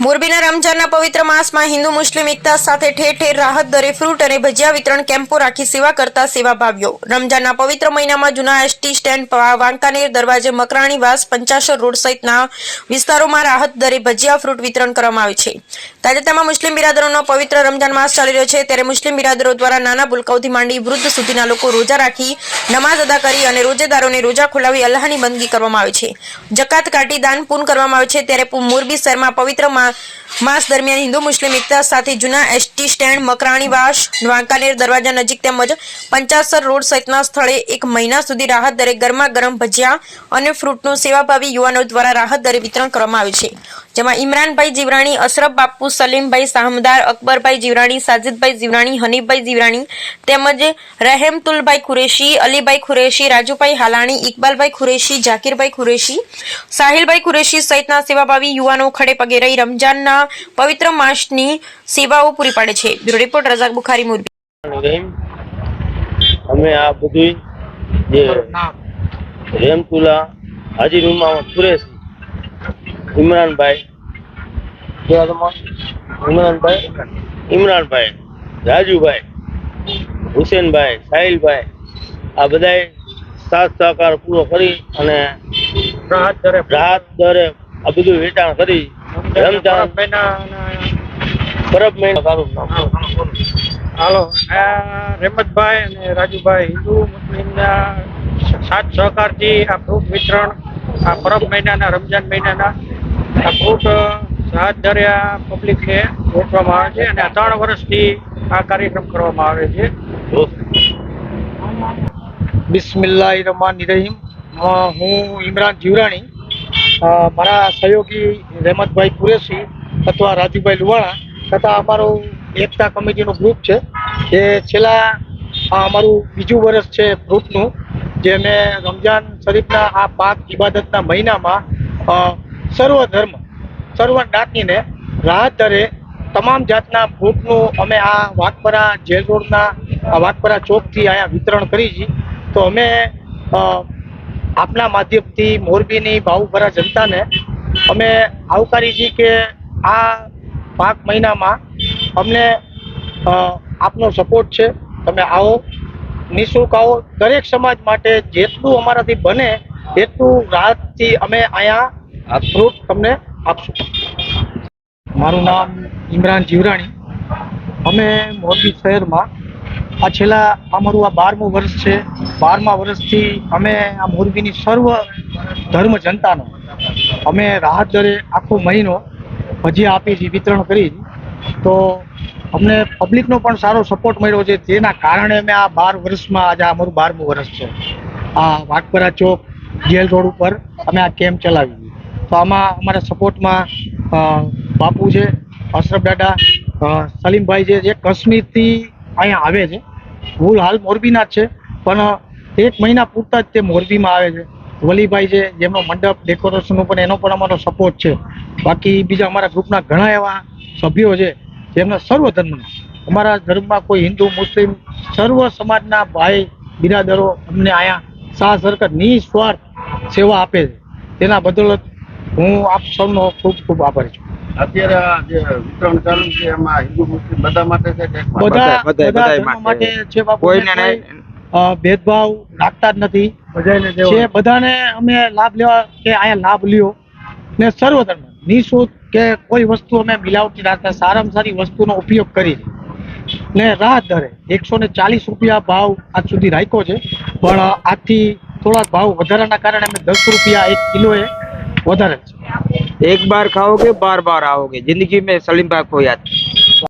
મોરબીના રમજાનના પવિત્ર માસમાં હિન્દુ મુસ્લિમ એકતા સાથે ઠેર ઠેર રાહત દરે ફ્રૂટ અને ભજીયા વિતરણ કેમ્પો રાખી સેવા કરતા સેવાભાવીઓ રમજાનના પવિત્ર મહિનામાં જૂના એસટી સ્ટેન્ડ વાંકાનેર, દરવાજે મકરાણી વાસ પંચાસર રોડ સહિતના વિસ્તારોમાં રાહત દરે ભજીયા, ફ્રૂટ વિતરણ કરવામાં આવે છે. તાજેતરમાં મુસ્લિમ બિરાદરોનો પવિત્ર રમજાન માસ ચાલી રહ્યો છે. ત્યારે મુસ્લિમ બિરાદરો દ્વારા નાના ભૂલકાઓથી માંડી વૃદ્ધ સુધીના લોકો રોજા રાખી, નમાઝ અદા કરી અને રોજેદારોને રોજા ખોલાવી અલ્લાહની બંદગી કરવામાં આવે છે. જકાત કાઢી દાન પૂર્ણ કરવામાં આવે છે. ત્યારે મોરબી શહેરમાં પવિત્ર મા- માસ દરમિયાન હિન્દુ મુસ્લિમ એકતા સાથે જૂના એસટી સ્ટેન્ડ મકરાણીવાસ વાંકાનેર દરવાજા નજીક તેમજ પંચાસર રોડ સહિતના સ્થળે એક મહિના સુધી રાહત દરે ગરમા ગરમ ભજીયા અને ફ્રૂટનું સેવાભાવી યુવાનો દ્વારા રાહત દરે વિતરણ કરવામાં આવ્યું છે. જેમાં ઇમરાનભાઈ જીવરાણી, અશરફ બાપુ, સલીમભાઈ સાહમદાર, અકબરભાઈ જીવરાણી, સાજિદભાઈ જીવરાણી, હનીફભાઈ જીવરાણી તેમજ રહેમતુલભાઈ ખુરેશી, અલીભાઈ ખુરેશી, રાજુભાઈ હાલાણી, ઇકબાલભાઈ ખુરેશી, જાકીરભાઈ ખુરેશી, સાહિલભાઈ ખુરેશી સહિતના સેવાભાવી યુવાનો ખડે પગે રહી રમજાનના પવિત્ર માસની સેવાઓ પૂરી પાડે છે. Bureau report Razak Bukhari Morbi. અમે આ બધું જે રેમતુલા હાજી ઉમામત સુરેશ ઇમરાનભાઈ ઇમરાનભાઈ ઇમરાનભાઈ રાજુભાઈ હુસેનભાઈ સાહિલભાઈ આ બધાએ સાથ સહકાર પૂરો કરી અને રાહત દરે આ બધું વેચાણ કરી રમજાન પરબ મહિના સારું હાલો આ રેમતભાઈ અને રાજુભાઈ હિન્દુ મુસ્લિમના સાથ સહકારથી આ ફ્રૂટ વિતરણ આ પરબ મહિનાના રમજાન મહિનાના આ ફ્રૂટ હાથ ધર્યા પબ્લિકને વેચવામાં આવે છે અને ત્રણ વર્ષથી આ કાર્યક્રમ કરવામાં આવે છે. બિસ્મિલ્લાહ રહમાન રહીમ હું ઇમરાન જીવરાણી. મારા સહયોગી રહેમતભાઈ કુરેશી અથવા રાજુભાઈ લુવાણા તથા અમારું એકતા કમિટીનું ગ્રુપ છે. જે છેલ્લા અમારું બીજું વર્ષ છે ગ્રુપનું, જે અમે રમજાન શરીફના આ પાક ઇબાદતના મહિનામાં સર્વ ધર્મ, સર્વ જ્ઞાતિને રાહત દરે તમામ જાતના ગ્રુપનું અમે આ વાઘપરા જેલ રોડના વાઘપરા ચોકથી અહીંયા વિતરણ કરી છે. તો અમે આપના માધ્યમથી મોરબીની ભાવભરા જનતાને અમે આવકારી છીએ કે આ પાંચ મહિનામાં અમને આપનો સપોર્ટ છે. તમે આવો, નિઃશુલ્ક આવો. દરેક સમાજ માટે જેટલું અમારાથી બને, એટલું રાહતથી અમે અહીંયા ફ્રૂટ તમને આપશું. મારું નામ ઇમરાન જીવરાણી. અમે મોરબી શહેરમાં આ છેલ્લા અમારું આ બારમું વર્ષ છે. બારમા વર્ષથી અમે આ મોરબીની સર્વ ધર્મ જનતાનો અમે રાહત દરે આખો મહિનો ભજી આપી છે વિતરણ કરી તો અમને પબ્લિકનો પણ સારો સપોર્ટ મળ્યો છે. જેના કારણે અમે આ બાર વર્ષમાં આજે અમારું બારમું વર્ષ છે. આ વાઘપરા ચોક, જેલ રોડ ઉપર અમે આ કેમ્પ ચલાવી તો આમાં અમારા સપોર્ટમાં બાપુ છે, અશરફ દાદા સલીમભાઈ છે, જે કાશ્મીરથી અહીંયા આવે છે. મૂળ હાલ મોરબીના જ છે. પણ એક મહિના પૂરતા જ તે મોરબીમાં આવે છે. વલીભાઈ છે, જેમનો મંડપ ડેકોરેશનનું પણ એનો પણ અમારો સપોર્ટ છે. બાકી બીજા અમારા ગ્રુપના ઘણા એવા સભ્યો છે, જેમના સર્વ ધર્મના. અમારા ધર્મમાં કોઈ હિન્દુ, મુસ્લિમ, સર્વ સમાજના ભાઈ, બિરાદરો અમને અહીંયા સાહ સરકાર નિસ્વાર્થ સેવા આપે છે. તેના બદલ હું આપ સૌનો ખૂબ ખૂબ આભારી છું. અત્યારે જે વિતરણ ચાલુ છે એમાં હિન્દુ મુસ્લિમ બધા માટે છે કે બધા બધા માટે. છે બાપુ. કોઈને. ભેદભાવ રાખતા જ નથી. બધાને અમે લાભ લેવા કે અહીંયા લાભ લ્યો ને સર્વ ધર્મ. નિઃશુલ્ક કે કોઈ વસ્તુ અમે મિલાવટી રાખતા સારામાં સારી વસ્તુનો ઉપયોગ કરી. ને રાહત દરે એકસો ને ચાલીસ રૂપિયા ભાવ આજ સુધી રાખ્યો છે. પણ આજથી થોડાક ભાવ વધારાના કારણે અમે દસ રૂપિયા એક કિલોએ વધારે છે. एक बार खाओगे बार बार आओगे जिंदगी में सलीम भाई को याद